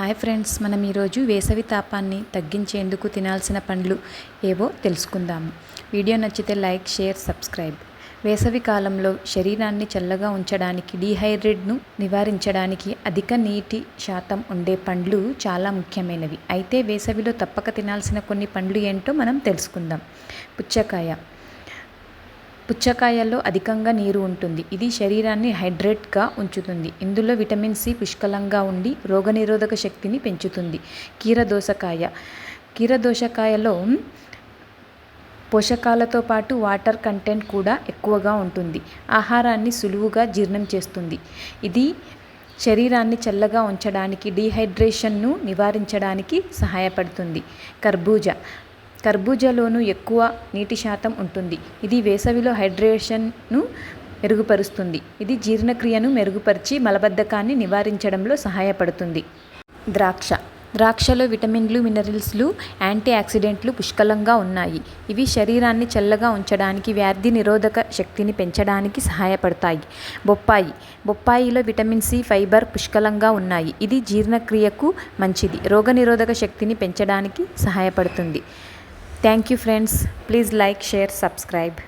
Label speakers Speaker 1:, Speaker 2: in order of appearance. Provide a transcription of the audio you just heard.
Speaker 1: Hi friends మనం ఈరోజు వేసవి తాపాన్ని తగ్గించేందుకు తినాల్సిన పండ్లు ఏవో తెలుసుకుందాము వీడియో నచ్చితే లైక్ షేర్ సబ్స్క్రైబ్. వేసవి కాలంలో శరీరాన్ని చల్లగా ఉంచడానికి డీహైడ్రేట్ను నివారించడానికి అధిక నీటి శాతం ఉండే పండ్లు చాలా ముఖ్యమైనవి. అయితే వేసవిలో తప్పక తినాల్సిన కొన్ని పండ్లు ఏంటో మనం తెలుసుకుందాం. పుచ్చకాయ. పుచ్చకాయల్లో అధికంగా నీరు ఉంటుంది. ఇది శరీరాన్ని హైడ్రేట్గా ఉంచుతుంది. ఇందులో విటమిన్ సి పుష్కలంగా ఉండి రోగనిరోధక శక్తిని పెంచుతుంది. కీరదోసకాయ కీరదోసకాయలో పోషకాలతో పాటు వాటర్ కంటెంట్ కూడా ఎక్కువగా ఉంటుంది. ఆహారాన్ని సులువుగా జీర్ణం చేస్తుంది. ఇది శరీరాన్ని చల్లగా ఉంచడానికి డీహైడ్రేషన్ను నివారించడానికి సహాయపడుతుంది. కర్బూజా. కర్బూజాలోనూ ఎక్కువ నీటి శాతం ఉంటుంది. ఇది వేసవిలో హైడ్రేషన్ను మెరుగుపరుస్తుంది. ఇది జీర్ణక్రియను మెరుగుపరిచి మలబద్ధకాన్ని నివారించడంలో సహాయపడుతుంది. ద్రాక్ష. ద్రాక్షలో విటమిన్లు మినరల్స్లు యాంటీ ఆక్సిడెంట్లు పుష్కలంగా ఉన్నాయి. ఇవి శరీరాన్ని చల్లగా ఉంచడానికి వ్యాధి నిరోధక శక్తిని పెంచడానికి సహాయపడతాయి. బొప్పాయి. బొప్పాయిలో విటమిన్ సి ఫైబర్ పుష్కలంగా ఉన్నాయి. ఇది జీర్ణక్రియకు మంచిది. రోగనిరోధక శక్తిని పెంచడానికి సహాయపడుతుంది. Thank you friends please like share subscribe